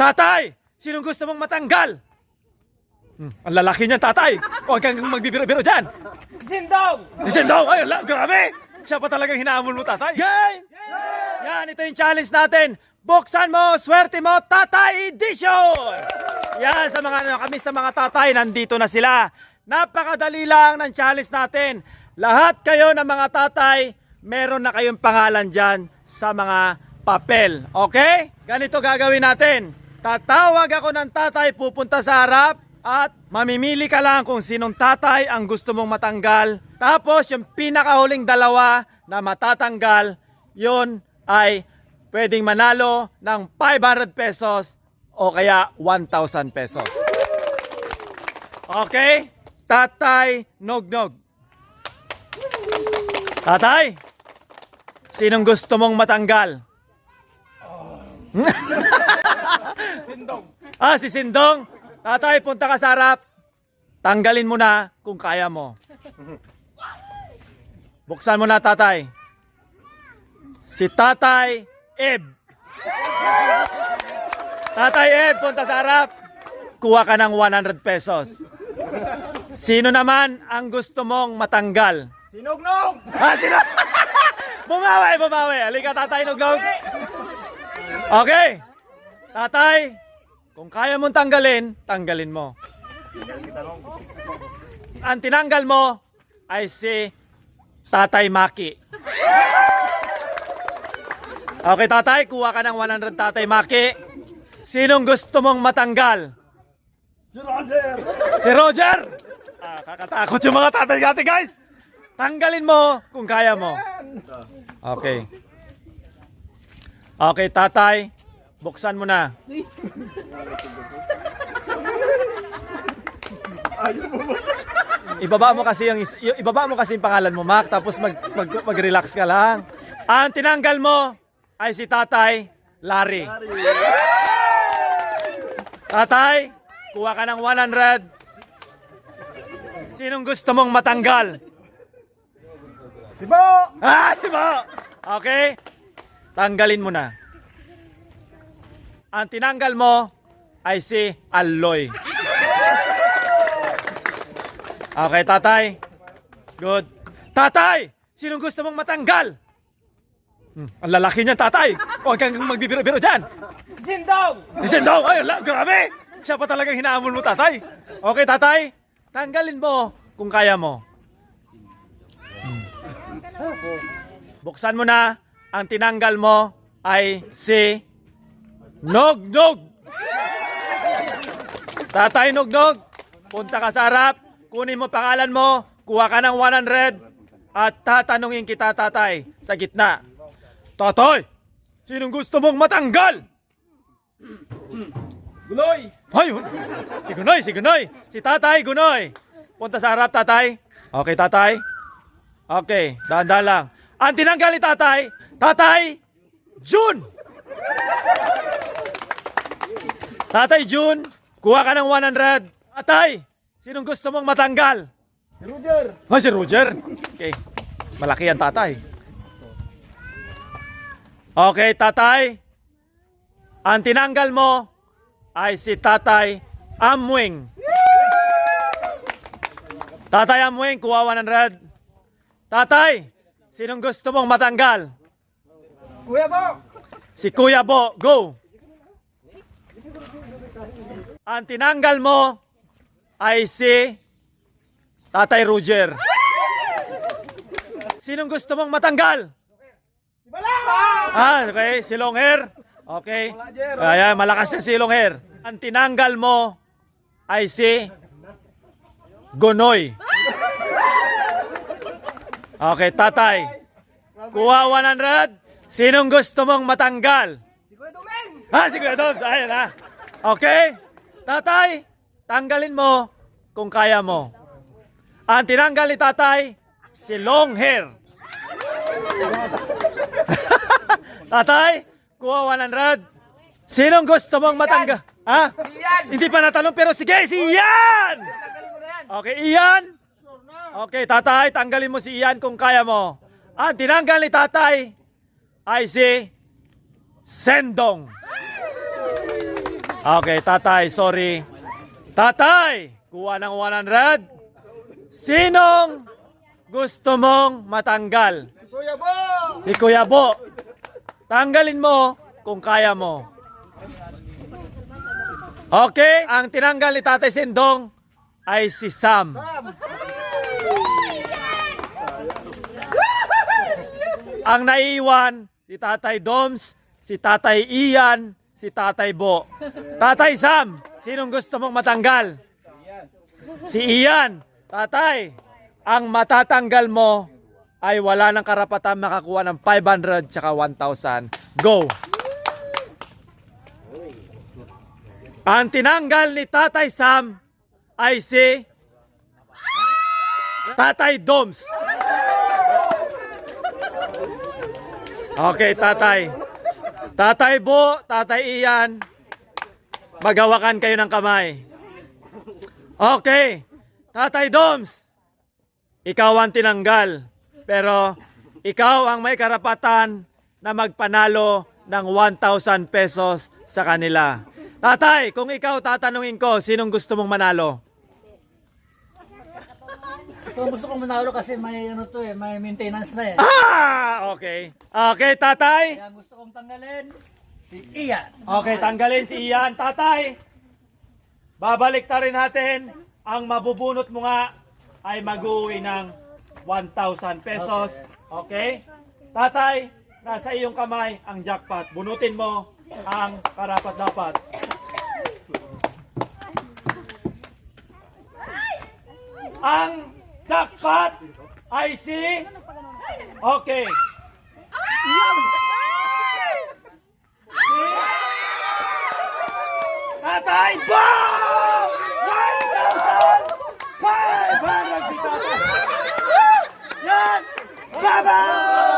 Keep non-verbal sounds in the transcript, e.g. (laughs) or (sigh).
Tatay, sinong gusto mong matanggal? Hmm, ang lalaki niyan, tatay. Huwag kang magbibiro-biro dyan. Sindong! Si Sindong, ay, ala, grabe! Siya pa talagang hinahamon mo, tatay. Game! Yan, ito yung challenge natin. Buksan mo, swerte mo, Tatay Edition! Yan, sa mga, ano, kami sa mga tatay, nandito na sila. Napakadali lang ng challenge natin. Lahat kayo ng mga tatay, meron na kayong pangalan dyan sa mga papel. Okay? Ganito gagawin natin. Tatawag ako ng tatay, pupunta sa harap, at mamimili ka lang kung sinong tatay ang gusto mong matanggal. Tapos yung pinakahuling dalawa na matatanggal, yun ay pwedeng manalo ng 500 pesos o kaya 1,000 pesos. Okay? Tatay Nognog. Tatay, sinong gusto mong matanggal? (laughs) Sindong! Ah, si Sindong. Tatay, punta ka sa harap. Tanggalin mo na kung kaya mo. Buksan mo na, tatay. Si Tatay Eb. Tatay Eb, punta sa harap. Kuha ka ng 100 pesos. Sino naman ang gusto mong matanggal? Sinugnog! Ah, sino? (laughs) bumawi, bumawi. Halika, tatay, nugnog. Okay. Tatay, kung kaya mong tanggalin, tanggalin mo. Ang tinanggal mo ay si Tatay Maki. Okay, tatay, kuha ka ng 100 Tatay Maki. Sinong gusto mong matanggal? Si Roger! Si Roger! Ah, kakatakot yung mga tatay natin, guys! Tanggalin mo kung kaya mo. Okay. Okay, tatay. Buksan mo na. Ibaba mo kasi yung ibaba mo kasi yung pangalan mo, Mac, tapos mag, mag, mag-relax ka lang. Ang tinanggal mo ay si Tatay Larry. Tatay, kuha ka ng 100. Sinong gusto mong matanggal? Si Bo! Ah, di ba? Okay? Tanggalin mo na. Ang tinanggal mo ay si Alloy. Okay, tatay. Good. Tatay! Sinong gusto mong matanggal? Hmm, ang lalaki niyan, tatay. Huwag kang magbibiro-biro dyan. Sindong! Si Sindong, ay, ala, grabe! Siya pa talagang hinahamon mo, tatay. Okay, tatay. Tanggalin mo kung kaya mo. Hmm. Buksan mo na. Ang tinanggal mo ay si Nognog. Tatay Nognog, punta ka sa harap. Kunin mo pangalan mo. Kuha ka ng 100. At tatanungin kita, tatay, sa gitna. Tatay, sinong gusto mong matanggal? Guloy! Ay, si Gunoy, si Gunoy. Si Tatay, Gunoy. Punta sa harap, Tatay. Okay, Tatay. Okay, dahan-dahan lang. Ang tinanggal ni Tatay, Tatay, June. Tatay June, kuha ka ng 100. Tatay, sinong gusto mong matanggal? Si Roger! Ah, si Roger. Okay, malaki yan, Tatay. Okay, Tatay. Ang tinanggal mo ay si Tatay Amwing. Tatay Amwing, kuha 100. Tatay, sinong gusto mong matanggal? Kuya Bo! Si Kuya Bo, go! Ang tinanggal mo ay si Tatay Roger. Sinong gusto mong matanggal? Ah, okay, si Longhair. Okay. Kaya malakas na si Longhair. Ang tinanggal mo ay si Gonoy. Okay, tatay. Kuha 100. Sinong gusto mong matanggal? Si Kuya Dumeng! Ha, si Kuya Dobbs. Ayun na. Okay. Tatay, tanggalin mo kung kaya mo. Ang tinanggal ni tatay, si long hair. (laughs) tatay, kuha 100. Sinong gusto mong matanggal? Ha? Iyan! Hindi pa natanong pero sige, si Ian! Okay, Ian? Okay, tatay, tanggalin mo si Ian kung kaya mo. Ang tinanggal ni tatay ay si Sendong. Okay, tatay, sorry. Tatay, kuha ng 100. Sinong gusto mong matanggal? Kuya Bo! Si Kuya Bo. Tanggalin mo kung kaya mo. Okay, ang tinanggal ni Tatay Sindong ay si Sam. Ang naiwan, si Tatay Doms, si Tatay Ian, si Tatay Bo. Tatay Sam, sinong gusto mong matanggal? Si Ian. Tatay, ang matatanggal mo ay wala ng karapatan makakuha ng 500 tsaka 1,000. Go! Ang tinanggal ni Tatay Sam ay si Tatay Doms. Okay, Tatay. Tatay Bo, Tatay Ian, magawakan kayo ng kamay. Okay, Tatay Doms, ikaw ang tinanggal. Pero ikaw ang may karapatan na magpanalo ng 1,000 pesos sa kanila. Tatay, kung ikaw tatanungin ko, sinong gusto mong manalo? Kung gusto kong manalo kasi may ano to eh, may maintenance na eh. Ah! Okay. Okay, tatay. Kaya gusto kong tanggalin si Ian. Okay, tanggalin si Ian. Tatay, babalik ta rin natin. Ang mabubunot mo nga ay mag-uwi ng 1,000 pesos. Okay? Tatay, nasa iyong kamay ang jackpot. Bunutin mo ang karapat-dapat. Ang jackpot ay si... Okay. Tatay Boom! 1,500 si Tatay! Yan! Baba!